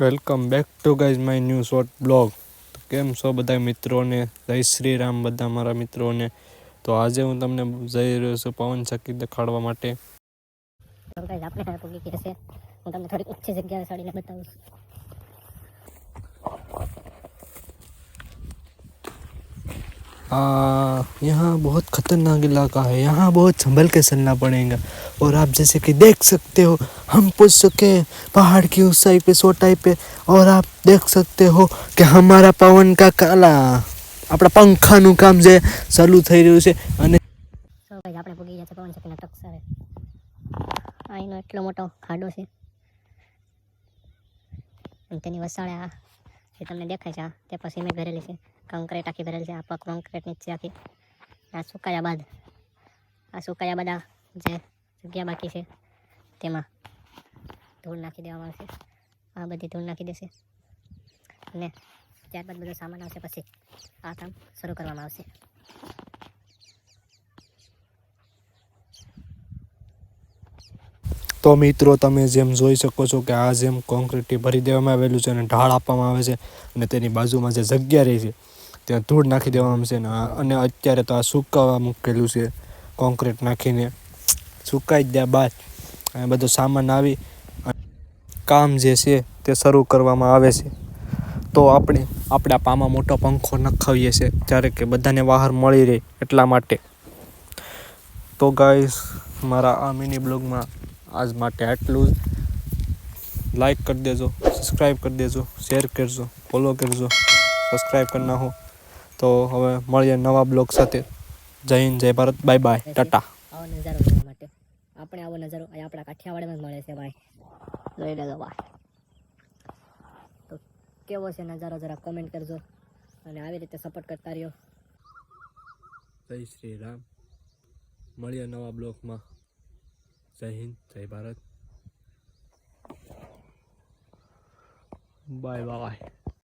Welcome back to guys my new short blog તો કેમ છો બધા મિત્રોને? જય શ્રી રામ બધા મારા મિત્રોને. તો આજે હું તમને જઈ રહ્યો છું પવન ચક્કી દેખાડવા માટે. આપણે હું તમને થોડી ઊંચી જગ્યાએ ચડીને બતાવું यहाँ बहुत खतरनाक इलाका है यहाँ बहुत संभल के चलना पड़ेगा और आप जैसे कि देख सकते हो हम पूछ चुके हैं पहाड़ की ऊंचाई पे सोटाई पे और आप देख सकते हो कि हमारा पवन का काला આપણા પંખાનું કામ જે ચાલુ થઈ રહ્યું છે અને સો ગાઈઝ આપણે પૂગી ગયા છે પવન ચક્કીના ટકસારે અહીંનો એટલો મોટો ખાડો છે અને તેની વસાળે આ જે તમને દેખાય છે આ તે પર સિમેન્ટ ભરેલી છે કોન્ક્રીટ આખી ભરેલ છે, આ કોન્ક્રીટ નીચે આખી. આ સુકાયા બાદ, આ સુકાયા બાદ જે જગ્યા બાકી છે, તેમાં ધૂળ નાખી દેવામાં આવશે. આ બધી ધૂળ નાખી દેશે અને ત્યારબાદ બધો સામાન આવશે પછી આ કામ શરૂ કરવામાં આવશે. તો મિત્રો, તમે જેમ જોઈ શકો છો કે આ જેમ કોન્ક્રીટથી ભરી દેવામાં આવેલું છે અને ઢાળ આપવામાં આવે છે અને તેની બાજુમાં જે જગ્યા રહી છે ત્યાં ધૂળ નાખી દેવામાં છે અને અને અત્યારે તો આ સુકાવા મૂકેલું છે કોન્ક્રીટ નાખીને. સુકાઈ ગયા બાદ આ બધો સામાન આવી કામ જે છે તે શરૂ કરવામાં આવે છે. તો આપણે આપણા પામાં મોટો પંખો નખાવીએ છીએ જ્યારે કે બધાને બહાર મળી રહે એટલા માટે. તો ગાઈસ મારા આ મિની બ્લોગમાં આજ માટે આટલું જ. લાઈક કરી દેજો સબસ્ક્રાઈબ કરી દેજો શેર કરજો ફોલો કરજો સબસ્ક્રાઈબ કરી નાખો. તો હવે મળીએ નવા બ્લોગ સાથે. જય હિન્દ જય ભારત બાય બાય ટાટા. આવો નજારો જોવા માટે. આપણે આવો નજારો. અહીં આપણા કાઠિયાવાડમાં જ મળે છે ભાઈ. જોઈ લેજો ભાઈ. તો કેવો છે નજારો? જરા કોમેન્ટ કરજો. અને આવી રીતે સપોર્ટ કરતા રહ્યો. જય શ્રી રામ. મળીએ નવા બ્લોગમાં. જય હિન્દ જય ભારત. Bye bye.